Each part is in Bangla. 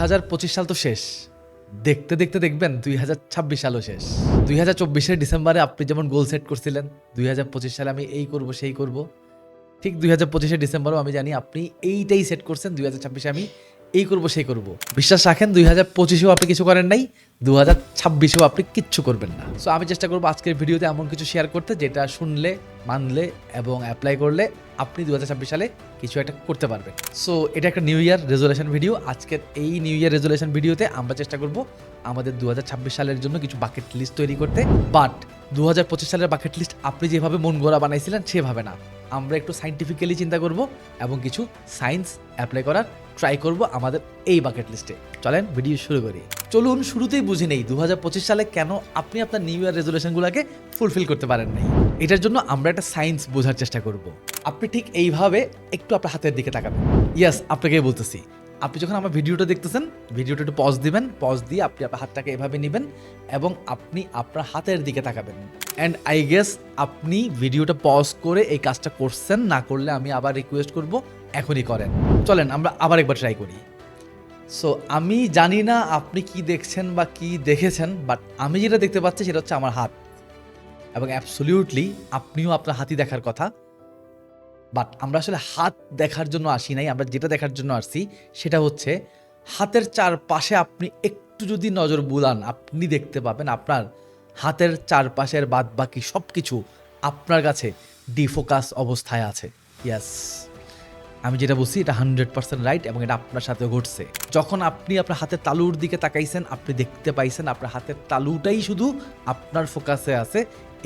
হাজার পঁচিশ সাল তো শেষ। দেখতে দেখতে দেখবেন দুই হাজার ছাব্বিশ সালও শেষ। দুই হাজার চব্বিশের ডিসেম্বরে আপনি যেমন গোল সেট করছিলেন, দুই হাজার পঁচিশ সালে আমি এই করব, সেই করব। ঠিক দুই হাজার পঁচিশে ডিসেম্বরও আমি জানি আপনি এইটাই সেট করছেন, দুই হাজার ছাব্বিশে আমি এই করব, সেই করব। বিশ্বাস রাখেন, দুই হাজার পঁচিশেও আপনি কিছু করেন নাই দু হাজার ছাব্বিশেও আপনি কিচ্ছু করবেন না। সো আমি চেষ্টা করব আজকের ভিডিওতে এমন কিছু শেয়ার করতে, যেটা শুনলে, মানলে এবং অ্যাপ্লাই করলে আপনি দু হাজার ছাব্বিশ সালে কিছু একটা করতে পারবেন। সো এটা একটা নিউ ইয়ার রেজুলেশন ভিডিও আজকের এই নিউ ইয়ার রেজুলেশন ভিডিওতে আমরা চেষ্টা করব আমাদের দু হাজার ছাব্বিশ সালের জন্য কিছু বাকেট লিস্ট তৈরি করতে। বাট দু হাজার পঁচিশ সালের বাকেট লিস্ট আপনি যেভাবে মন গোড়া বানাইছিলেন, সেভাবে না। আমরা একটু সাইন্টিফিক্যালি চিন্তা করব এবং কিছু সায়েন্স অ্যাপ্লাই করার ট্রাই করব আমাদের এই বাকেট লিস্টে চলেন ভিডিও শুরু করি। চলুন শুরুতেই বুঝে নেই দু হাজার পঁচিশ সালে কেন আপনি আপনার নিউ ইয়ার রেজুলেশনগুলোকে ফুলফিল করতে পারেন নাই। এটার জন্য আমরা একটা সায়েন্স বোঝার চেষ্টা করব। আপনি ঠিক এইভাবে একটু আপনার হাতের দিকে তাকাবেন। ইয়াস আপনাকে বলতেছি। আপনি যখন আমার ভিডিওটা দেখতেছেন ভিডিওটা একটু পজ দিবেন। পজ দিয়ে আপনি আপনার হাতটাকে এভাবে নেবেন এবং আপনি আপনার হাতের দিকে তাকাবেন। অ্যান্ড আই গেস আপনি ভিডিওটা পজ করে এই কাজটা করছেন, না করলে আমি আবার রিকোয়েস্ট করব এখনই করেন। চলেন, আমরা আবার একবার ট্রাই করি। সো আমি জানি না আপনি কি দেখছেন বা কি দেখেছেন বাট আমি যেটা দেখতে পাচ্ছি সেটা হচ্ছে আমার হাত। এবং অ্যাবসলিউটলি আপনিও আপনার হাতই দেখার কথা। বাট আমরা আসলে হাত দেখার জন্য আসি নাই, আমরা যেটা দেখার জন্য আসছি সেটা হচ্ছে হাতের চারপাশে আপনি একটু যদি নজর বুলান, আপনি দেখতে পাবেন আপনার হাতের চারপাশের বাদ বাকি সব কিছু আপনার কাছে ডিফোকাস অবস্থায় আছে। ইয়াস আমি যেটা বলছি, এটা হান্ড্রেড পার্সেন্ট রাইট এবং এটা আপনার সাথে ঘটছে। যখন আপনি আপনার হাতের তালুর দিকে তাকাইছেন, আপনি দেখতে পাইছেন আপনার হাতের তালুটাই শুধু আপনার ফোকাসে আছে,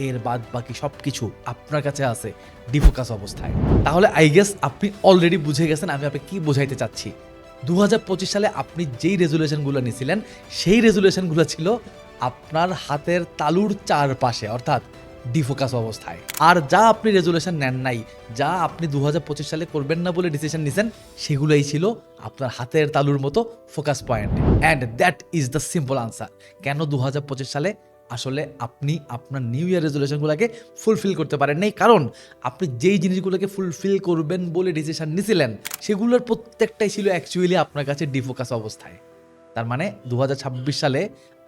এর বাদ বাকি সব কিছু আপনার কাছে আছে ডিফোকাস অবস্থায়। তাহলে আই গেস আপনি অলরেডি বুঝে গেছেন আমি আপনাকে কি বোঝাইতে চাচ্ছি। দু হাজার পঁচিশ সালে আপনি যেই রেজুলেশনগুলো নিয়েছিলেন সেই রেজুলেশনগুলো ছিল আপনার হাতের তালুর চারপাশে, অর্থাৎ ডিফোকাস অবস্থায়। আর যা আপনি রেজুলেশন নেন নাই, যা আপনি দু হাজার পঁচিশ সালে করবেন না বলে ডিসিশন নিছেন, সেগুলোই ছিল আপনার হাতের তালুর মতো focus point and that is the simple answer কেন দু হাজার পঁচিশ সালে আসলে আপনি আপনার নিউ ইয়ার রেজুলেশনগুলোকে ফুলফিল করতে পারেন নাই? কারণ আপনি যেই জিনিসগুলোকে ফুলফিল করবেন বলে ডিসিশন নিছিলেন, সেগুলোর প্রত্যেকটাই ছিল অ্যাকচুয়ালি আপনার কাছে ডিফোকাস অবস্থায়। তার মানে দু হাজার ছাব্বিশ সালে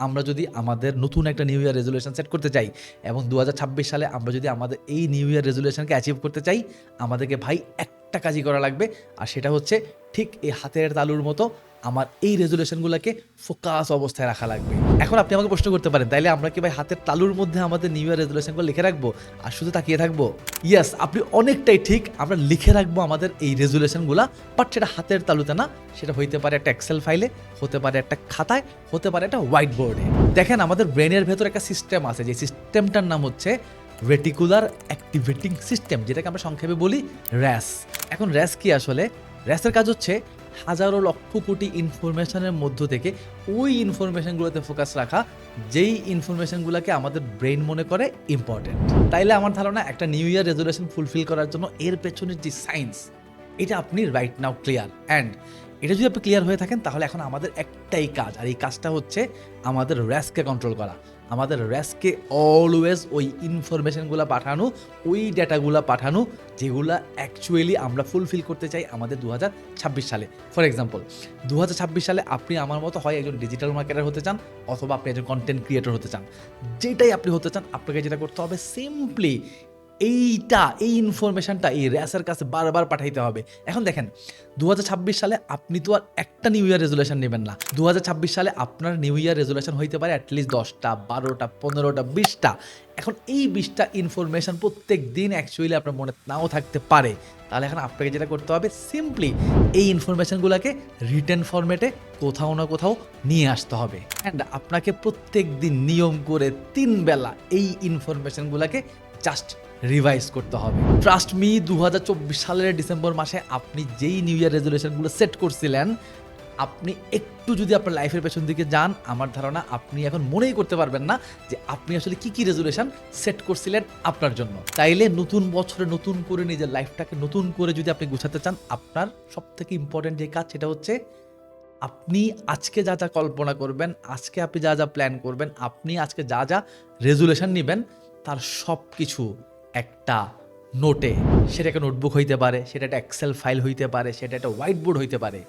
আমরা যদি আমাদের নতুন একটা নিউ ইয়ার রেজুলেশন সেট করতে চাই এবং দু হাজার ছাব্বিশ সালে আমরা যদি আমাদের এই নিউ ইয়ার রেজুলেশনকে অ্যাচিভ করতে চাই, আমাদেরকে ভাই একটা কাজই করা লাগবে, আর সেটা হচ্ছে ঠিক এই হাতের তালুর মতো আমার এই রেজুলেশনগুলোকে ফোকাস অবস্থায় রাখা লাগবে। এখন আপনি আমাকে প্রশ্ন করতে পারেন, তাইলে আমরা কি ভাই হাতের তালুর মধ্যে আমাদের নিউ ইয়ার রেজুলেশনগুলো লিখে রাখব? আর শুধু তাকিয়ে থাকব? ইয়াস আপনি অনেকটাই ঠিক, আমরা লিখে রাখব আমাদের এই রেজুলেশনগুলো বাট সেটা হাতের তালুতে না, সেটা হইতে পারে একটা এক্সেল ফাইলে হতে পারে একটা খাতায়, হতে পারে একটা হোয়াইট বোর্ডে দেখেন, আমাদের ব্রেনের ভেতর একটা সিস্টেম আছে, যে সিস্টেমটার নাম হচ্ছে রেটিকুলার অ্যাক্টিভেটিং সিস্টেম যেটাকে আমরা সংক্ষেপে বলি র্যাস এখন র্যাস কি আসলে? র্যাসের কাজ হচ্ছে হাজারো লক্ষ কোটি ইনফরমেশনের মধ্য থেকে ওই ইনফরমেশনগুলোতে ফোকাস রাখা, যেই ইনফরমেশনগুলোকে আমাদের ব্রেন মনে করে ইম্পর্টেন্ট তাইলে আমার ধারণা একটা নিউ ইয়ার রেজুলেশন ফুলফিল করার জন্য এর পেছনের যে সায়েন্স এটা আপনি রাইট নাও ক্লিয়ার অ্যান্ড এটা যদি আপনি ক্লিয়ার হয়ে থাকেন, তাহলে এখন আমাদের একটাই কাজ, আর এই কাজটা হচ্ছে আমাদের র্যাসকে কন্ট্রোল করা। আমাদের র্যাসকে অলওয়েজ ওই ইনফরমেশনগুলো পাঠানো, ওই ডেটাগুলো পাঠানো, যেগুলো অ্যাকচুয়ালি আমরা ফুলফিল করতে চাই আমাদের দু হাজার ছাব্বিশ সালে। ফর এক্সাম্পল দু হাজার ছাব্বিশ সালে আপনি আমার মতো হয় একজন ডিজিটাল মার্কেটার হতে চান, অথবা আপনি একজন কন্টেন্ট ক্রিয়েটর হতে চান। যেটাই আপনি হতে চান, আপনাকে যেটা করতে হবে সিম্পলি এইটা, এই ইনফরমেশনটা এই র্যাসের কাছে বারবার পাঠাইতে হবে। এখন দেখেন দু হাজার ছাব্বিশ সালে আপনি তো আর একটা নিউ ইয়ার রেজুলেশন নেবেন না। দু হাজার ছাব্বিশ সালে আপনার নিউ ইয়ার রেজুলেশন হইতে পারে অ্যাটলিস্ট দশটা, বারোটা, পনেরোটা, বিশটা। এখন এই বিশটা ইনফরমেশন প্রত্যেক দিন অ্যাকচুয়ালি আপনার মনে নাও থাকতে পারে। তাহলে এখন আপনাকে যেটা করতে হবে সিম্পলি এই ইনফরমেশনগুলোকে রিটেন ফরম্যাটে কোথাও না কোথাও নিয়ে আসতে হবে। অ্যান্ড আপনাকে প্রত্যেক দিন নিয়ম করে তিন বেলা এই ইনফরমেশনগুলোকে জাস্ট রিভাইজ করতে হবে। ট্রাস্ট মি দু হাজার চব্বিশ সালের ডিসেম্বর মাসে আপনি যেই নিউ ইয়ার রেজুলেশনগুলো সেট করছিলেন, আপনি একটু যদি আপনার লাইফের পেছন দিকে যান, আমার ধারণা আপনি এখন মনেই করতে পারবেন না যে আপনি আসলে কি কি রেজুলেশন সেট করছিলেন আপনার জন্য। তাইলে নতুন বছরে নতুন করে নিজের লাইফটাকে নতুন করে যদি আপনি গুছাতে চান, আপনার সব থেকে ইম্পর্টেন্ট যে কাজ সেটা হচ্ছে আপনি আজকে যা যা কল্পনা করবেন, আজকে আপনি যা যা প্ল্যান করবেন, আপনি আজকে যা যা রেজুলেশন নেবেন, তার সব কিছু একটা নোটে সেটা একটা নোটবুক হইতে পারে, সেটা একটা এক্সেল ফাইল হইতে পারে, সেটা একটা হোয়াইট বোর্ড হইতে পারে।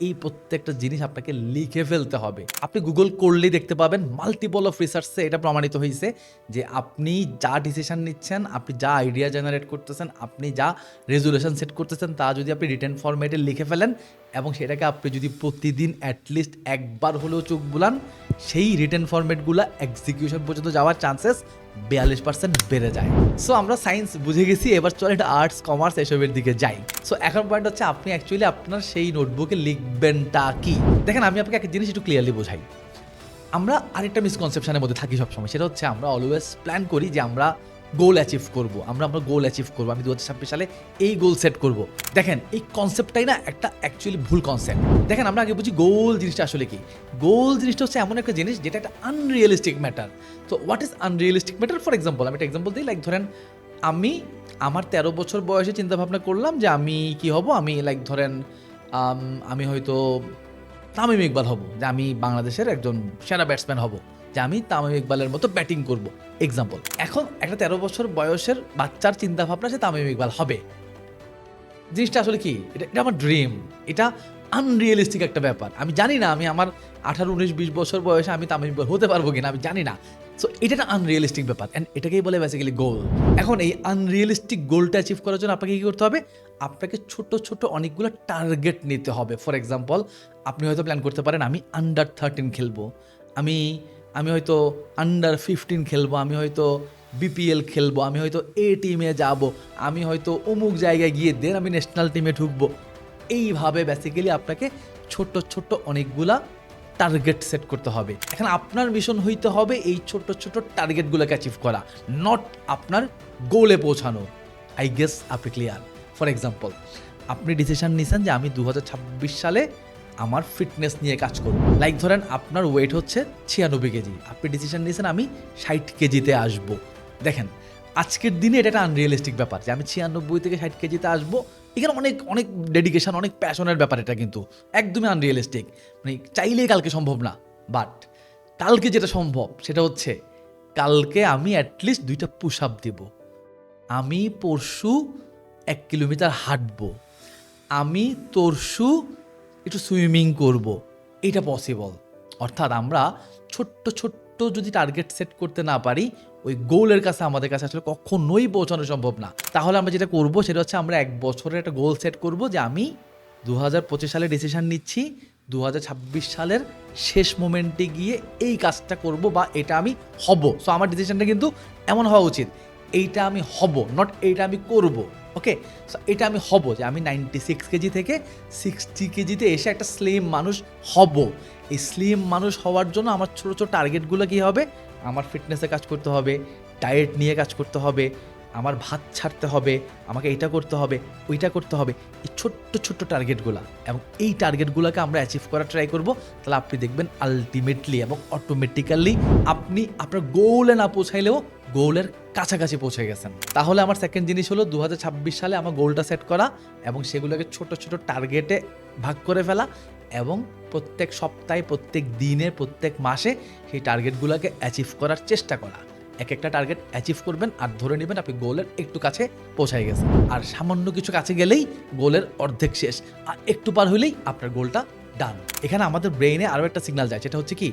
এই প্রত্যেকটা জিনিস আপনাকে লিখে ফেলতে হবে। আপনি গুগল করলেই দেখতে পাবেন মাল্টিপল অফ রিসার্চে এটা প্রমাণিত হয়েছে যে আপনি যা ডিসিশন নিচ্ছেন, আপনি যা আইডিয়া জেনারেট করতেছেন, আপনি যা রেজুলেশন সেট করতেছেন, তা যদি আপনি রিটার্ন ফরম্যাটে লিখে ফেলেন এবং সেটাকে আপনি যদি প্রতিদিন অ্যাটলিস্ট একবার হলেও চোখ বুলান, সেই রিটার্ন ফরম্যাটগুলো এক্সিকিউশন পর্যন্ত যাওয়ার চান্সেস বিয়াল্লিশ পার্সেন্ট বেড়ে যায়। সো আমরা সায়েন্স বুঝে গেছি, এবার চলে এটা আর্টস কমার্স এসবের দিকে যাই। সো এখন পয়েন্ট হচ্ছে আপনি অ্যাকচুয়ালি আপনার সেই নোটবুকে লিখবেনটা কি? দেখেন, আমি আপনাকে একটা জিনিস একটু ক্লিয়ারলি বোঝাই। আমরা আরেকটা মিসকনসেপশনের মধ্যে থাকি সবসময়, সেটা হচ্ছে আমরা অলওয়েজ প্ল্যান করি যে আমরা গোল অ্যাচিভ করব, আমরা আমরা গোল অ্যাচিভ করব, আমি দু হাজার ছাব্বিশ সালে এই গোল সেট করব। দেখেন, এই কনসেপ্টটাই না একটা অ্যাকচুয়ালি ভুল কনসেপ্ট দেখেন, আমরা আগে বুঝি গোল জিনিসটা আসলে কি? গোল জিনিসটা হচ্ছে এমন একটা জিনিস যেটা একটা আনরিয়েলিস্টিক ম্যাটার তো what is unrealistic matter for example আমি একটা এক্সাম্পল দিই লাইক ধরেন, আমি আমার তেরো বছর বয়সে চিন্তা ভাবনা করলাম যে আমি কি হব? আমি লাইক ধরেন, আমি হয়তো তামিম ইকবাল হব, যে আমি বাংলাদেশের একজন সেরা ব্যাটসম্যান হব। যে আমি তামিম ইকবালের মতো ব্যাটিং করব। এক্সাম্পল এখন একটা তেরো বছর বয়সের বাচ্চার চিন্তা ভাবনা যে তামিম ইকবাল হবে। জিনিসটা আসলে কি? এটা এটা আমার ড্রিম এটা আনরিয়েলিস্টিক একটা ব্যাপার। আমি জানি না, আমি আমার আঠারো, উনিশ, বিশ বছর বয়সে আমি তামিম ইকবাল হতে পারব কিনা, আমি জানি না। সো এটা একটা আনরিয়েলিস্টিক ব্যাপার। অ্যান্ড এটাকেই বলে বেসিক্যালি গোল এখন এই আনরিয়েলিস্টিক গোলটা অ্যাচিভ করার জন্য আপনাকে কী করতে হবে? আপনাকে ছোট ছোট অনেকগুলো টার্গেট নিতে হবে। ফর এক্সাম্পল আপনি হয়তো প্ল্যান করতে পারেন, আমি আন্ডার থার্টিন খেলব। আমি আমি হয়তো আন্ডার ফিফটিন খেলব, আমি হয়তো বিপিএল খেলব, আমি হয়তো এ টিমে যাব, আমি হয়তো অমুক জায়গায় গিয়ে দেন আমি ন্যাশনাল টিমে ঢুকবো। এইভাবে বেসিক্যালি আপনাকে ছোট ছোট অনেকগুলা টার্গেট সেট করতে হবে। এখন আপনার মিশন হইতে হবে এই ছোট ছোট টার্গেটগুলোকে অ্যাচিভ করা নট আপনার গোলে পৌঁছানো। আই গেস আপনি ক্লিয়ার ফর এক্সাম্পল আপনি ডিসিশন নিয়েছেন যে আমি দু হাজার ছাব্বিশ সালে আমার ফিটনেস নিয়ে কাজ করব। লাইক ধরেন আপনার ওয়েট হচ্ছে ছিয়ানব্বই কেজি। আপনি ডিসিশন নিয়েছেন আমি ষাট কেজিতে আসব। দেখেন, আজকের দিনে এটা একটা আনরিয়েলিস্টিক ব্যাপার যে আমি ছিয়ানব্বই থেকে ষাট কেজিতে আসব। এখানে অনেক অনেক ডেডিকেশন অনেক প্যাশনের ব্যাপার এটা কিন্তু। একদমই আনরিয়েলিস্টিক মানে চাইলেই কালকে সম্ভব না। বাট কালকে যেটা সম্ভব সেটা হচ্ছে কালকে আমি অ্যাটলিস্ট দুইটা পুশ আপ দেব। আমি পরশু এক কিলোমিটার হাঁটবো। আমি তরশু একটু সুইমিং করব, এটা পসিবল অর্থাৎ আমরা ছোট্ট ছোট্ট যদি টার্গেট সেট করতে না পারি, ওই গোলের কাছে আমাদের কাছে আসলে কখনোই পৌঁছানো সম্ভব না। তাহলে আমরা যেটা করব, সেটা হচ্ছে আমরা এক বছরের একটা গোল সেট করব যে আমি দু হাজার পঁচিশ সালে ডিসিশন নিচ্ছি দু হাজার ছাব্বিশ সালের শেষ মোমেন্টে গিয়ে এই কাজটা করব বা এটা আমি হব। সো আমার ডিসিশনটা কিন্তু এমন হওয়া উচিত, এইটা আমি হব নট এইটা আমি করব। ওকে এটা আমি হব যে আমি নাইনটি সিক্স কেজি থেকে সিক্সটি কেজিতে এসে একটা স্লিম মানুষ হব। এই স্লিম মানুষ হওয়ার জন্য আমার ছোটো ছোটো টার্গেটগুলো কী হবে? আমার ফিটনেসে কাজ করতে হবে ডায়েট নিয়ে কাজ করতে হবে আমার ভাত ছাড়তে হবে, আমাকে এটা করতে হবে, ওইটা করতে হবে, এই ছোট্ট ছোট্ট টার্গেটগুলো এবং এই টার্গেটগুলোকে আমরা অ্যাচিভ করার ট্রাই করব। তাহলে আপনি দেখবেন আলটিমেটলি এবং অটোমেটিক্যালি আপনি আপনার গোলে না পৌঁছাইলেও গোলের কাছাকাছি পৌঁছে গেছেন। তাহলে আমার সেকেন্ড জিনিস হলো দু হাজার ছাব্বিশ সালে আমার গোলটা সেট করা এবং সেগুলোকে ছোট ছোট টার্গেটে ভাগ করে ফেলা এবং প্রত্যেক সপ্তাহে, প্রত্যেক দিনে, প্রত্যেক মাসে সেই টার্গেটগুলোকে অ্যাচিভ করার চেষ্টা করা। এক একটা টার্গেট অ্যাচিভ করবেন আর ধরে নেবেন আপনি গোলের একটু কাছে পৌঁছায় গেছেন। আর সামান্য কিছু কাছে গেলেই গোলের অর্ধেক শেষ। আর একটু পার হইলেই আপনার গোলটা ডান এখানে আমাদের ব্রেইনে আরও একটা সিগনাল যায়, সেটা হচ্ছে কি,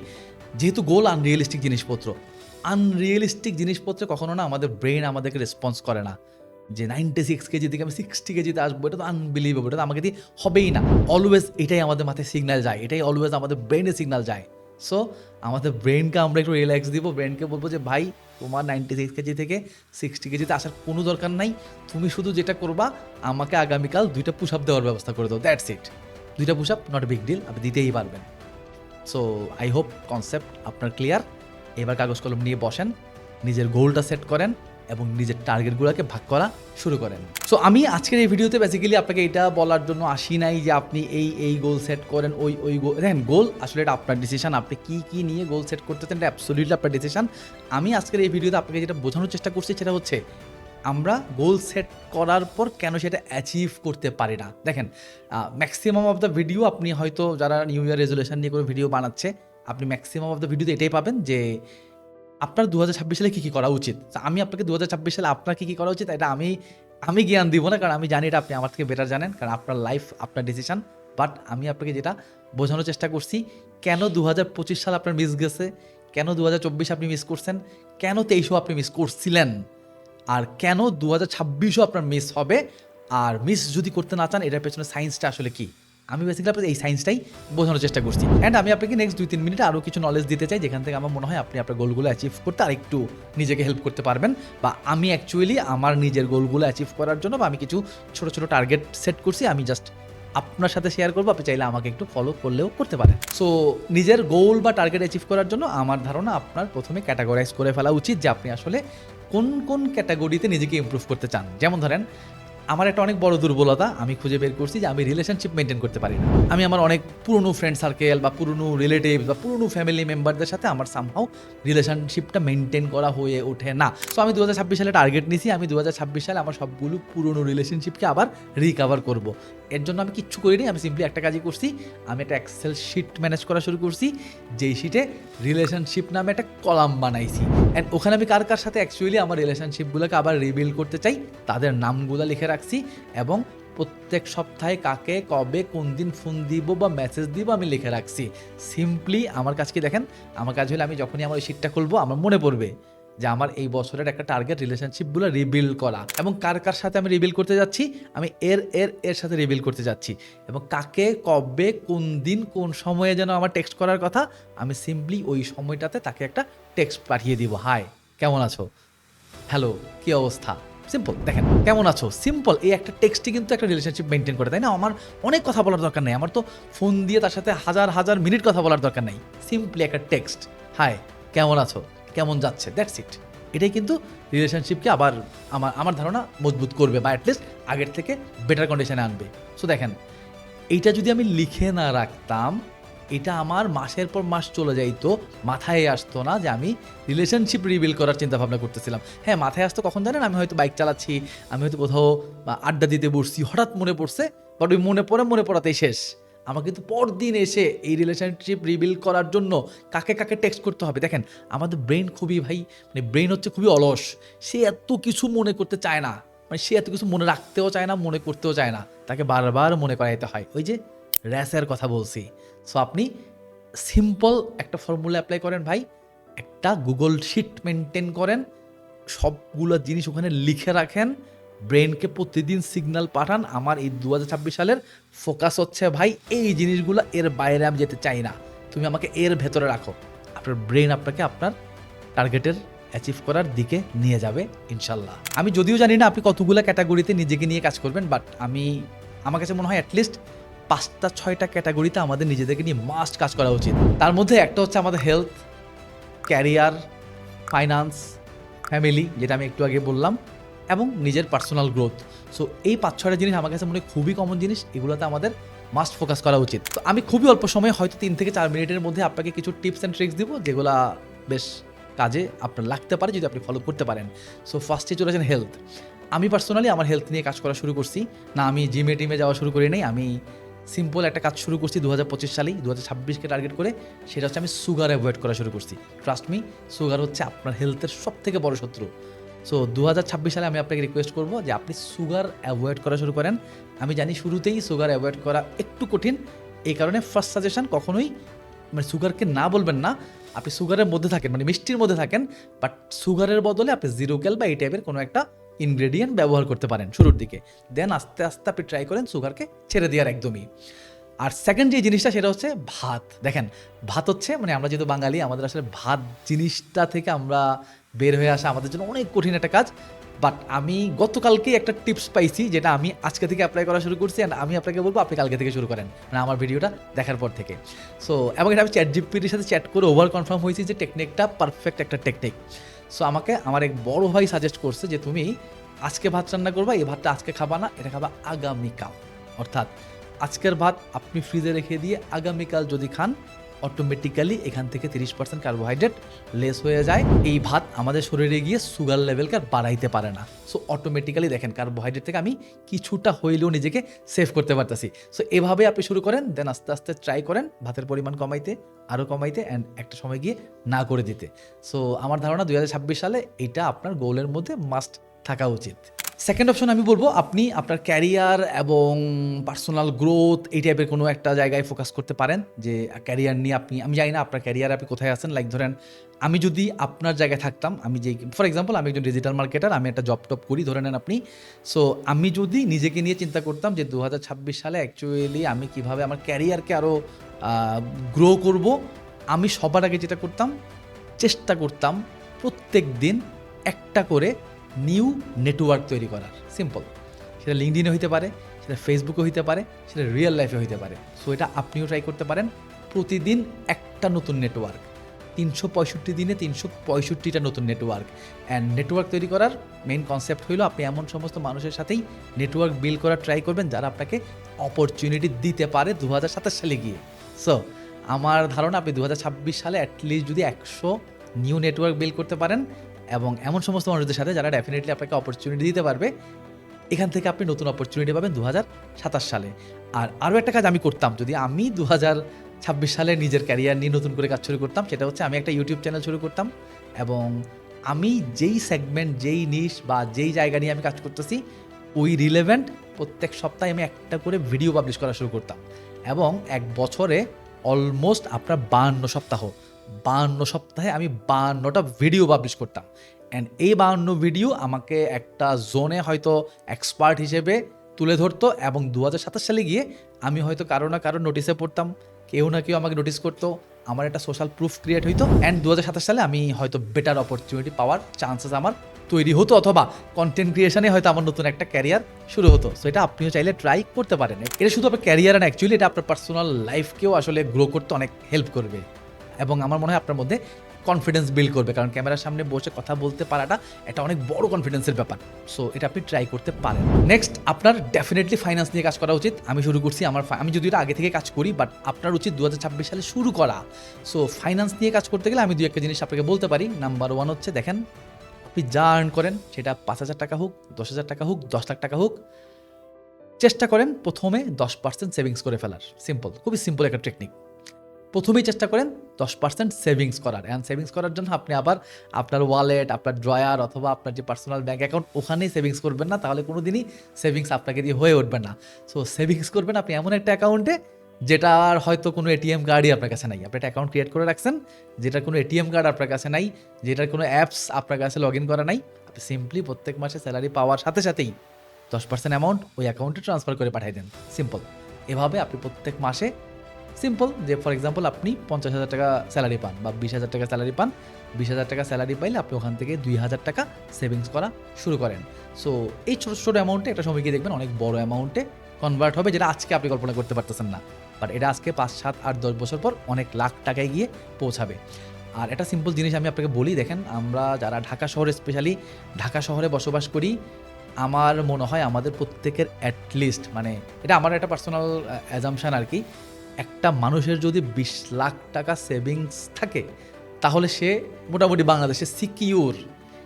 যেহেতু গোল আনরিয়েলিস্টিক জিনিসপত্র আনরিয়েলিস্টিক জিনিসপত্রে কখনো না আমাদের ব্রেন আমাদেরকে রেসপন্স করে না। যে নাইনটি সিক্স কেজি থেকে আমি সিক্সটি কেজিতে আসব, এটা তো আনবিলিভেবল এটা তো আমাকে দিয়ে হবেই না। অলওয়েজ এটাই আমাদের মাথায় সিগনাল যায়, এটাই অলওয়েজ আমাদের ব্রেনে সিগনাল যায়। সো আমাদের ব্রেনকে আমরা একটু রিল্যাক্স দিব ব্রেনকে বলব যে, ভাই তোমার নাইনটি সিক্স কেজি থেকে সিক্সটি কেজিতে আসার কোনো দরকার নাই। তুমি শুধু যেটা করবা, আমাকে আগামীকাল দুইটা পুশ আপ দেওয়ার ব্যবস্থা করে দাও দ্যাটস ইট দুইটা push up not big deal আপনি দিতেই পারবেন। সো আই হোপ কনসেপ্ট আপনার ক্লিয়ার এবার কাগজ কলম নিয়ে বসেন, নিজের গোলটা সেট করেন এবং নিজের টার্গেটগুলোকে ভাগ করা শুরু করেন। সো আমি আজকের এই ভিডিওতে বেসিক্যালি আপনাকে এটা বলার জন্য আসি নাই যে আপনি এই এই গোল সেট করেন, ওই ওই গোল দেখেন গোল আসলে এটা আপনার ডিসিশন আপনি কী কী নিয়ে গোল সেট করতেছেন এটা অ্যাবসলিউটলি আপনার ডিসিশন আমি আজকের এই ভিডিওতে আপনাকে যেটা বোঝানোর চেষ্টা করছি সেটা হচ্ছে, আমরা গোল সেট করার পর কেন সেটা অ্যাচিভ করতে পারি না? দেখেন ম্যাক্সিমাম অফ দ্য ভিডিও আপনি হয়তো যারা নিউ ইয়ার রেজুলেশন নিয়ে কোনো ভিডিও বানাচ্ছে, আপনি ম্যাক্সিমাম অফ দ্য ভিডিওতে এটাই পাবেন যে আপনার দু হাজার ছাব্বিশ সালে কী কী করা উচিত? আমি আপনাকে দু হাজার ছাব্বিশ সালে আপনার কী কী করা উচিত, এটা আমি আমি জ্ঞান দিব না, কারণ আমি জানি এটা আপনি আমার থেকে বেটার জানেন, কারণ আপনার লাইফ আপনার ডিসিশন বাট আমি আপনাকে যেটা বোঝানোর চেষ্টা করছি, কেন দু হাজার পঁচিশ সাল আপনার মিস গেছে, কেন দু হাজার চব্বিশ আপনি মিস করছেন, কেন তেইশও আপনি মিস করছিলেন, আর কেন দু হাজার ছাব্বিশও আপনার মিস হবে, আর মিস যদি করতে না চান, এটার পেছনে সায়েন্সটা আসলে কি? আমি বেসিক্যালি আপনাকে এই সায়েন্সটাই বোঝানোর চেষ্টা করছি। অ্যান্ড আমি আপনাকে নেক্সট দুই তিন মিনিটে আরও কিছু নলেজ দিতে চাই, যেখান থেকে আমার মনে হয় আপনি আপনার গোলগুলো অ্যাচিভ করতে আরেকটু নিজেকে হেল্প করতে পারবেন। বা আমি অ্যাকচুয়ালি আমার নিজের গোলগুলো অ্যাচিভ করার জন্য বা আমি কিছু ছোটো ছোটো টার্গেট সেট করছি, আমি জাস্ট আপনার সাথে শেয়ার করব। আপনি চাইলে আমাকে একটু ফলো করলেও করতে পারেন। সো নিজের গোল বা টার্গেট অ্যাচিভ করার জন্য আমার ধারণা আপনার প্রথমে ক্যাটাগরাইজ করে ফেলা উচিত যে আপনি আসলে কোন কোন ক্যাটাগরিতে নিজেকে ইমপ্রুভ করতে চান। যেমন ধরেন আমার একটা অনেক বড় দুর্বলতা আমি খুঁজে বের করছি যে আমি রিলেশনশিপ মেনটেন করতে পারি না। আমি আমার অনেক পুরনো ফ্রেন্ড সার্কেল বা পুরনো রিলেটিভ বা পুরনো ফ্যামিলি মেম্বারদের সাথে আমার সামহাও রিলেশনশিপটা মেনটেন করা হয়ে ওঠে না। সো আমি দু হাজার ছাব্বিশ সালে টার্গেট নিয়েছি আমি দু হাজার ছাব্বিশ সালে আমার সবগুলো পুরনো রিলেশনশিপকে আবার রিকভার করব। এর জন্য আমি কিচ্ছু করিনি, আমি সিম্পলি একটা কাজই করছি, আমি একটা এক্সেল শিট ম্যানেজ করা শুরু করছি, যেই শিটে রিলেশনশিপ নামে একটা কলাম বানাইছি। অ্যান্ড ওখানে আমি কার কার সাথে অ্যাকচুয়ালি আমার রিলেশনশিপগুলোকে আবার রিবিল্ড করতে চাই, তাদের নামগুলো লিখে রাখছি এবং প্রত্যেক সপ্তাহে কাকে, কবে, কোন দিন ফোন দিব বা মেসেজ দিব আমি লিখে রাখছি। সিম্পলি আমার কাছে কি দেখেন? আমার কাজ হলে আমি যখনই আমার ওই শিটটা খুলবো, আমার মনে পড়বে যে আমার এই বছরের একটা টার্গেট রিলেশনশিপগুলো রিবিল্ড করা এবং কার কার সাথে আমি রিবিল করতে যাচ্ছি? আমি এর এর এর সাথে রিবিল করতে যাচ্ছি এবং কাকে, কবে, কোন দিন, কোন সময়ে যেন আমার টেক্সট করার কথা আমি সিম্পলি ওই সময়টাতে তাকে একটা টেক্সট পাঠিয়ে দিব। হাই কেমন আছো? হ্যালো কি অবস্থা? সিম্পল দেখেন, কেমন আছো? সিম্পল এই একটা টেক্সটই কিন্তু একটা রিলেশনশিপ মেনটেন করে, তাই না? আমার অনেক কথা বলার দরকার নেই, আমার তো ফোন দিয়ে তার সাথে হাজার হাজার মিনিট কথা বলার দরকার নেই। সিম্পলি একটা টেক্সট হাই কেমন আছো? কেমন যাচ্ছে? দ্যাটস ইট এটাই কিন্তু রিলেশনশিপকে আবার আমার আমার ধারণা মজবুত করবে বা অ্যাটলিস্ট আগের থেকে বেটার কন্ডিশনে আনবে। সো দেখেন, এইটা যদি আমি লিখে না রাখতাম এটা আমার মাসের পর মাস চলে যাইতো, মাথায় আসতো না যে আমি রিলেশনশিপ রিবিল করার চিন্তা ভাবনা করতেছিলাম। হ্যাঁ মাথায় আসতো কখন জানেন? আমি হয়তো বাইক চালাচ্ছি, আমি হয়তো কোথাও আড্ডা দিতে বসছি, হঠাৎ মনে পড়ছে বাট ওই মনে পড়ে, মনে পড়াতেই শেষ। আমার কিন্তু পরদিন এসে এই রিলেশনশিপ রিবিল করার জন্য কাকে কাকে টেক্সট করতে হবে? দেখেন, আমাদের ব্রেন খুবই ভাই মানে ব্রেন হচ্ছে খুবই অলস। সে এত কিছু মনে করতে চায় না। মানে সে এত কিছু মনে রাখতেও চায় না, মনে করতেও চায় না। তাকে বারবার মনে করাইতে হয়। ওই যে র্যাসের কথা বলছি। সো আপনি সিম্পল একটা ফর্মুলা অ্যাপ্লাই করেন ভাই, একটা গুগল শিট মেনটেন করেন, সবগুলো জিনিস ওখানে লিখে রাখেন ব্রেনকে প্রতিদিন সিগন্যাল পাঠান, আমার এই দু হাজার ছাব্বিশ সালের ফোকাস হচ্ছে ভাই এই জিনিসগুলো, এর বাইরে আমি যেতে চাই না। তুমি আমাকে এর ভেতরে রাখো। আপনার ব্রেন আপনাকে আপনার টার্গেটের অ্যাচিভ করার দিকে নিয়ে যাবে, ইনশাল্লাহ। আমি যদিও জানি না আপনি কতগুলো ক্যাটাগরিতে নিজেকে নিয়ে কাজ করবেন বাট আমি, আমার কাছে মনে হয় অ্যাটলিস্ট পাঁচটা, ছয়টা ক্যাটাগরিতে আমাদের নিজেদেরকে নিয়ে মাস্ট কাজ করা উচিত। তার মধ্যে একটা হচ্ছে আমাদের হেলথ ক্যারিয়ার ফাইন্যান্স ফ্যামিলি যেটা আমি একটু আগে বললাম, এবং নিজের পার্সোনাল গ্রোথ সো এই পাঁচ, ছয়টা জিনিস আমার কাছে মনে হয় খুবই কমন জিনিস, এগুলোতে আমাদের মাস্ট ফোকাস করা উচিত। তো আমি খুবই অল্প সময়ে হয়তো তিন থেকে চার মিনিটের মধ্যে আপনাকে কিছু টিপস অ্যান্ড ট্রিক্স দিব, যেগুলা বেশ কাজে আপনার লাগতে পারে যদি আপনি ফলো করতে পারেন। সো ফার্স্টে চলে আসেন হেলথ আমি পার্সোনালি আমার হেলথ নিয়ে কাজ করা শুরু করছি। না, আমি জিমে টিমে যাওয়া শুরু করি নাই, আমি সিম্পল একটা কাজ শুরু করছি দু হাজার পঁচিশ সালেই দু হাজার ছাব্বিশকে টার্গেট করে, সেটা হচ্ছে আমি সুগার অ্যাভয়েড করা শুরু করছি। ট্রাস্ট মি সুগার হচ্ছে আপনার হেলথের সব থেকে বড় শত্রু। সো দু হাজার ছাব্বিশ সালে আমি আপনাকে রিকোয়েস্ট করব যে আপনি সুগার অ্যাভয়েড করা শুরু করেন। আমি জানি শুরুতেই সুগার অ্যাভয়েড করা একটু কঠিন, এই কারণে ফার্স্ট সাজেশন কখনোই মানে সুগারকে না বলবেন না, আপনি সুগারের মধ্যে থাকেন মানে মিষ্টির মধ্যে থাকেন বাট সুগারের বদলে আপনি জিরো ক্যাল বা এই টাইপের কোনো একটা ইনগ্রেডিয়েন্ট ব্যবহার করতে পারেন শুরুর দিকে। দেন আস্তে আস্তে আপনি ট্রাই করেন সুগারকে ছেড়ে দেওয়ার একদমই। আর সেকেন্ড যে জিনিসটা সেটা হচ্ছে ভাত। দেখেন, ভাত হচ্ছে মানে আমরা যেহেতু বাঙালি, আমাদের আসলে ভাত জিনিসটা থেকে আমরা বের হয়ে আসা আমাদের জন্য অনেক কঠিন একটা কাজ। বাট আমি গতকালকে একটা টিপস পাইছি যেটা আমি আজকে থেকে অ্যাপ্লাই করা শুরু করছি অ্যান্ড আমি আপনাকে বলব আপনি কালকে থেকে শুরু করেন। মানে আমার ভিডিওটা দেখার পর থেকে। সো এবং এটা আমি চ্যাট জিপিটির সাথে চ্যাট করে ওভার কনফার্ম হয়েছি যে টেকনিকটা পারফেক্ট একটা টেকনিক সো আমাকে আমার এক বড় ভাই সাজেস্ট করছে যে, তুমি আজকে ভাত রান্না করবা, এই ভাতটা আজকে খাবা না, এটা খাবা আগামীকাল। অর্থাৎ আজকের ভাত আপনি ফ্রিজে রেখে দিয়ে আগামীকাল যদি খান অটোমেটিক্যালি এখান থেকে তিরিশ পার্সেন্ট কার্বোহাইড্রেট লেস হয়ে যায়। এই ভাত আমাদের শরীরে গিয়ে সুগার লেভেলকে বাড়াইতে পারে না। সো অটোমেটিক্যালি দেখেন কার্বোহাইড্রেট থেকে আমি কিছুটা হইলেও নিজেকে সেভ করতে পারতেছি। সো এভাবে আপনি শুরু করেন দেন আস্তে আস্তে ট্রাই করেন ভাতের পরিমাণ কমাইতে আরও কমাইতে অ্যান্ড একটা সময় গিয়ে না করে দিতে। সো আমার ধারণা দু হাজার ছাব্বিশ সালে এটা আপনার গোলের মধ্যে মাস্ট থাকা উচিত। সেকেন্ড অপশন আমি বলব, আপনি আপনার ক্যারিয়ার এবং পার্সোনাল গ্রোথ এই টাইপের কোনো একটা জায়গায় ফোকাস করতে পারেন, যে ক্যারিয়ার নিয়ে আপনি, আমি জানি না আপনার ক্যারিয়ার আপনি কোথায় আছেন লাইক ধরেন আমি যদি আপনার জায়গায় থাকতাম, আমি যে ফর এক্সাম্পল আমি একজন ডিজিটাল মার্কেটার আমি একটা জব টপ করি, ধরে নেন আপনি। সো আমি যদি নিজেকে নিয়ে চিন্তা করতাম যে দু হাজার ছাব্বিশ সালে অ্যাকচুয়ালি আমি কীভাবে আমার ক্যারিয়ারকে আরও গ্রো করব, আমি সবার আগে যেটা করতাম, চেষ্টা করতাম প্রত্যেক দিন একটা করে নিউ নেটওয়ার্ক তৈরি করার। সিম্পল সেটা লিঙ্কডিনে হইতে পারে, সেটা ফেসবুকে হইতে পারে, সেটা রিয়েল লাইফে হইতে পারে। সো এটা আপনিও ট্রাই করতে পারেন। প্রতিদিন একটা নতুন নেটওয়ার্ক তিনশো পঁয়ষট্টি দিনে তিনশো পঁয়ষট্টিটা নতুন নেটওয়ার্ক অ্যান্ড নেটওয়ার্ক তৈরি করার মেন কনসেপ্ট হইল, আপনি এমন সমস্ত মানুষের সাথেই নেটওয়ার্ক বিল্ড করার ট্রাই করবেন, যারা আপনাকে অপরচুনিটি দিতে পারে দু হাজার সাতাশ সালে গিয়ে। সো আমার ধারণা আপনি দু হাজার ছাব্বিশ সালে অ্যাটলিস্ট যদি একশো নিউ নেটওয়ার্ক বিল্ড করতে পারেন এবং এমন সমস্ত মানুষদের সাথে যারা ডেফিনেটলি আপনাকে অপরচুনিটি দিতে পারবে, এখান থেকে আপনি নতুন অপরচুনিটি পাবেন দু হাজার সাতাশ সালে। আর আরও একটা কাজ আমি করতাম, যদি আমি দু ছাব্বিশ সালে নিজের ক্যারিয়ার নিয়ে নতুন করে কাজ শুরু করতাম, সেটা হচ্ছে আমি একটা ইউটিউব চ্যানেল শুরু করতাম এবং আমি যেই সেগমেন্ট যেই নিশ বা যেই জায়গা নিয়ে আমি কাজ করতেছি, ওই রিলেভেন্ট প্রত্যেক সপ্তাহে আমি একটা করে ভিডিও পাবলিশ করা শুরু করতাম। এবং এক বছরে অলমোস্ট আপনার বাহান্ন সপ্তাহ বাহান্ন সপ্তাহে আমি বাহান্নটা ভিডিও পাবলিশ করতাম। অ্যান্ড এই বাহান্ন ভিডিও আমাকে একটা জোনে হয়তো এক্সপার্ট হিসেবে তুলে ধরতো এবং দু হাজার সাতাশ সালে গিয়ে আমি হয়তো কারও না কারও নোটিসে পড়তাম। কেউ না কেউ আমাকে নোটিস করতো। আমার একটা সোশ্যাল প্রুফ ক্রিয়েট হইতো। অ্যান্ড দু হাজার সাতাশ সালে আমি হয়তো বেটার অপরচুনিটি পাওয়ার চান্সেস আমার তৈরি হতো অথবা কন্টেন্ট ক্রিয়েশনে হয়তো আমার নতুন একটা ক্যারিয়ার শুরু হতো। সো এটা আপনিও চাইলে ট্রাই করতে পারেন। এটা শুধু আপনার ক্যারিয়ার অ্যান্ড অ্যাকচুয়ালি এটা আপনার পার্সোনাল লাইফকেও আসলে গ্রো করতে অনেক হেল্প করবে। এবং আমার মনে হয় আপনার মধ্যে কনফিডেন্স বিল্ড করবে, কারণ ক্যামেরার সামনে বসে কথা বলতে পারাটা এটা অনেক বড় কনফিডেন্সের ব্যাপার। সো এটা আপনি ট্রাই করতে পারেন। নেক্সট আপনার ডেফিনেটলি ফাইন্যান্স নিয়ে কাজ করা উচিত। আমি শুরু করছি আমার আমি যদি এটা আগে থেকে কাজ করি বাট আপনার উচিত দু হাজার ছাব্বিশ সালে শুরু করা। সো ফাইন্যান্স নিয়ে কাজ করতে গেলে আমি দু একটা জিনিস আপনাকে বলতে পারি। নাম্বার ওয়ান হচ্ছে, দেখেন, আপনি যা আর্ন করেন, সেটা পাঁচ হাজার টাকা হোক, দশ হাজার টাকা হোক, দশ লাখ টাকা হোক, চেষ্টা করেন প্রথমে দশ পার্সেন্ট সেভিংস করে ফেলার। সিম্পল খুবই সিম্পল একটা টেকনিক প্রথমেই চেষ্টা করেন দশ পার্সেন্ট সেভিংস করার। অ্যান্ড সেভিংস করার জন্য আপনি আবার আপনার ওয়ালেট আপনার ড্রয়ার অথবা আপনার যে পার্সোনাল ব্যাঙ্ক অ্যাকাউন্ট ওখানেই সেভিংস করবেন না। তাহলে কোনো দিনই সেভিংস আপনাকে দিয়ে হয়ে উঠবে না। সো সেভিংস করবেন আপনি এমন একটা অ্যাকাউন্টে যেটা আর হয়তো কোনো এটিএম কার্ডই আপনার কাছে নাই। আপনি একটা অ্যাকাউন্ট ক্রিয়েট করে রাখছেন, যেটার কোনো এটিএম কার্ড আপনার কাছে নাই, যেটার কোনো অ্যাপস আপনার কাছে লগ ইন করা নাই, আপনি সিম্পলি প্রত্যেক মাসে স্যালারি পাওয়ার সাথে সাথেই দশ পার্সেন্ট অ্যামাউন্ট ওই অ্যাকাউন্টে ট্রান্সফার করে পাঠিয়ে দেন। সিম্পল এভাবে আপনি প্রত্যেক মাসে সিম্পল যে ফর এক্সাম্পল আপনি পঞ্চাশ হাজার টাকা স্যালারি পান বা বিশ হাজার টাকা স্যালারি পান, বিশ হাজার টাকা স্যালারি পাইলে আপনি ওখান থেকে দুই হাজার টাকা সেভিংস করা শুরু করেন। সো এই ছোটো ছোটো অ্যামাউন্টে একটা সময় গিয়ে দেখবেন অনেক বড় অ্যামাউন্টে কনভার্ট হবে যেটা আজকে আপনি কল্পনা করতে পারতেছেন না। বাট এটা আজকে পাঁচ, সাত, আট, দশ বছর পর অনেক লাখ টাকায় গিয়ে পৌঁছাবে। আর একটা সিম্পল জিনিস আমি আপনাকে বলি, দেখেন আমরা যারা ঢাকা শহরে স্পেশালি ঢাকা শহরে বসবাস করি, আমার মনে হয় আমাদের প্রত্যেকের অ্যাটলিস্ট মানে এটা আমার একটা পার্সোনাল অ্যাজামশান আর কি একটা মানুষের যদি বিশ লাখ টাকা সেভিংস থাকে, তাহলে সে মোটামুটি বাংলাদেশে সিকিউর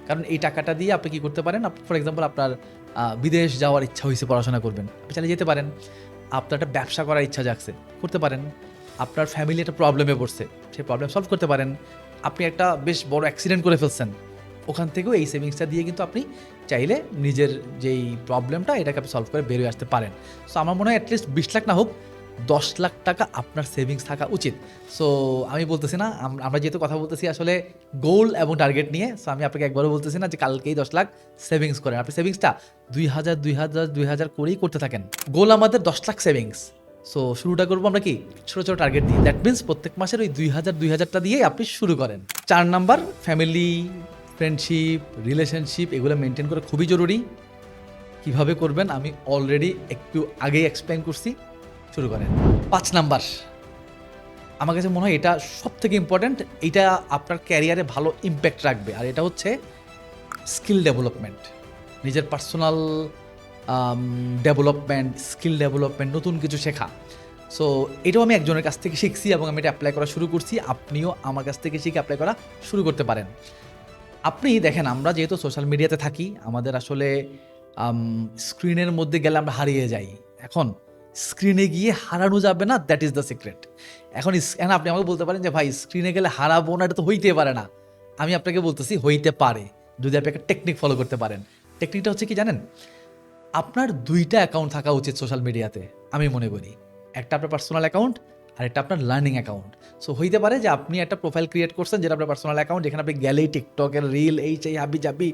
কারণ এই টাকাটা দিয়ে আপনি কি করতে পারেন? ফর এক্সাম্পল আপনার বিদেশ যাওয়ার ইচ্ছা হয়েছে পড়াশোনা করবেন। আপনি চালিয়ে যেতে পারেন। আপনার একটা ব্যবসা করার ইচ্ছা জাগছে, করতে পারেন। আপনার ফ্যামিলি একটা প্রবলেমে পড়ছে সেই প্রবলেম সলভ করতে পারেন। আপনি একটা বেশ বড় অ্যাক্সিডেন্ট করে ফেলছেন। ওখান থেকেও এই সেভিংসটা দিয়ে কিন্তু আপনি চাইলে নিজের যেই প্রবলেমটা এটাকে আপনি সলভ করে বেরিয়ে আসতে পারেন। সো আমার মনে হয় অ্যাটলিস্ট বিশ লাখ না হোক দশ লাখ টাকা আপনার সেভিংস থাকা উচিত। সো আমি বলতেছি না আমরা যেহেতু কথা বলতেছি আসলে গোল এবং টার্গেট নিয়ে সো আমি আপনাকে একবারও বলতেছি না যে কালকেই দশ লাখ সেভিংস করেন। আপনি সেভিংসটা দুই হাজার দুই হাজার দুই হাজার করেই করতে থাকেন। গোল আমাদের দশ লাখ সেভিংস সো শুরুটা করব আমরা কি? ছোটো ছোটো টার্গেট দিয়ে। দ্যাট মিনস প্রত্যেক মাসের ওই দুই হাজার, দুই হাজারটা দিয়ে আপনি শুরু করেন। চার নাম্বার ফ্যামিলি ফ্রেন্ডশিপ রিলেশনশিপ এগুলো মেনটেন করা খুবই জরুরি। কীভাবে করবেন? আমি অলরেডি একটু আগেই এক্সপ্লেন করছি। শুরু করেন। পাঁচ নাম্বার। আমার কাছে মনে হয় এটা সব থেকে ইম্পর্ট্যান্ট এটা আপনার ক্যারিয়ারে ভালো ইম্প্যাক্ট রাখবে। আর এটা হচ্ছে স্কিল ডেভেলপমেন্ট নিজের পার্সোনাল ডেভেলপমেন্ট স্কিল ডেভেলপমেন্ট নতুন কিছু শেখা। সো এটাও আমি একজনের কাছ থেকে শিখছি এবং আমি এটা অ্যাপ্লাই করা শুরু করছি। আপনিও আমার কাছ থেকে শিখে অ্যাপ্লাই করা শুরু করতে পারেন। আপনি দেখেন, আমরা যেহেতু সোশ্যাল মিডিয়াতে থাকি, আমাদের আসলে স্ক্রিনের মধ্যে গেলে আমরা হারিয়ে যাই। এখন স্ক্রিনে গিয়ে হারানো যাবে না দ্যাট ইজ দ্য সিক্রেট এখন এখন আপনি আমাকে বলতে পারেন যে, ভাই স্ক্রিনে গেলে হারাবো না, এটা তো হইতে পারে না। আমি আপনাকে বলতেছি, হইতে পারে। যদি আপনি একটা টেকনিক ফলো করতে পারেন। টেকনিকটা হচ্ছে কি জানেন? আপনার দুইটা অ্যাকাউন্ট থাকা উচিত সোশ্যাল মিডিয়াতে আমি মনে করি। একটা আপনার পার্সোনাল অ্যাকাউন্ট আর একটা আপনার লার্নিং অ্যাকাউন্ট সো হইতে পারে যে, আপনি একটা প্রোফাইল ক্রিয়েট করছেন, যেটা আপনার পার্সোনাল অ্যাকাউন্ট যেখানে আপনি গেলেই টিকটকের রিল এই চাই হাবি জাবি।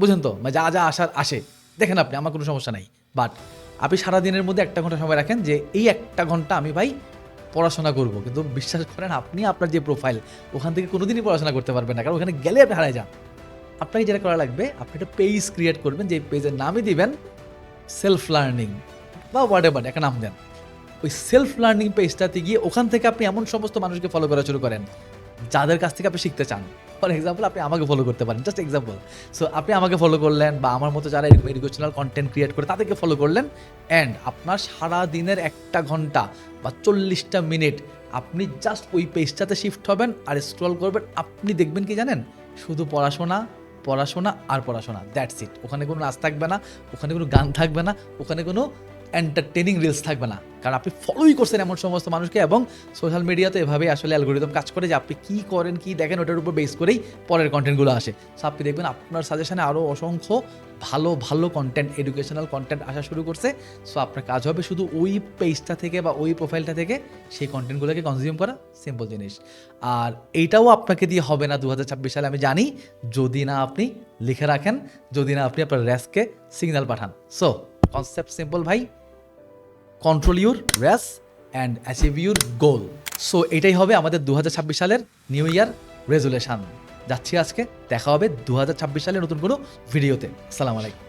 বুঝেন তো? মানে যা যা আসার আসে। দেখেন আপনি, আমার কোনো সমস্যা নাই। বাট আপনি সারাদিনের মধ্যে একটা ঘণ্টা সময় রাখেন যে এই একটা ঘণ্টা আমি ভাই পড়াশোনা করব। কিন্তু বিশ্বাস করেন, আপনি আপনার যে প্রোফাইল ওখান থেকে কোনোদিনই পড়াশোনা করতে পারবেন না। কারণ ওখানে গেলে আপনি হারায় যান। আপনাকে যেটা করা লাগবে, আপনি একটা পেজ ক্রিয়েট করবেন যে পেজের নামই দিবেন সেলফ লার্নিং বা হোয়াট এভার একটা নাম দেন। ওই সেলফ লার্নিং পেজটাতে গিয়ে ওখান থেকে আপনি এমন সমস্ত মানুষকে ফলো করা শুরু করেন। যাদের কাছ থেকে আপনি শিখতে চান। ফর এক্সাম্পল আপনি আমাকে ফলো করতে পারেন জাস্ট এক্সাম্পল সো আপনি আমাকে ফলো করলেন বা আমার মতো যারা এরকম এডুকেশনাল কন্টেন্ট ক্রিয়েট করে, তাদেরকে ফলো করলেন অ্যান্ড আপনার সারা দিনের একটা ঘণ্টা বা চল্লিশটা মিনিট আপনি জাস্ট ওই পেজটাতে শিফট হবেন আর স্ক্রল করবেন। আপনি দেখবেন কি জানেন? শুধু পড়াশোনা পড়াশোনা আর পড়াশোনা। দ্যাটস ইট ওখানে কোনো নাচ থাকবে না, ওখানে কোনো গান থাকবে না, ওখানে কোনো এন্টারটেনিং রিলস থাকবে না। কারণ আপনি ফলোই করছেন এমন সমস্ত মানুষকে এবং সোশ্যাল মিডিয়াতে এভাবেই আসলে অ্যালগোরিদম কাজ করে যে আপনি কী করেন, কী দেখেন, ওটার উপর বেস করেই পরের কন্টেন্টগুলো আসে। সো আপনি দেখবেন আপনার সাজেশনে আরও অসংখ্য ভালো ভালো কন্টেন্ট এডুকেশনাল কন্টেন্ট আসা শুরু করছে। সো আপনার কাজ হবে শুধু ওই পেজটা থেকে বা ওই প্রোফাইলটা থেকে সেই কন্টেন্টগুলোকে কনজিউম করা। সিম্পল জিনিস। আর এইটাও আপনাকে দিয়ে হবে না দু হাজার ছাব্বিশ সালে, আমি জানি। যদি না আপনি লিখে রাখেন, যদি না আপনি আপনার র্যাসকে সিগন্যাল পাঠান। সো কনসেপ্ট সিম্পল ভাই control your RAS and achieve your goal so এটাই হবে আমাদের দু হাজার ছাব্বিশ সালের নিউ ইয়ার রেজুলেশন যাচ্ছি আজকে, দেখা হবে দু হাজার ছাব্বিশ সালের নতুন কোনো ভিডিওতে সালাম আলাইকুম।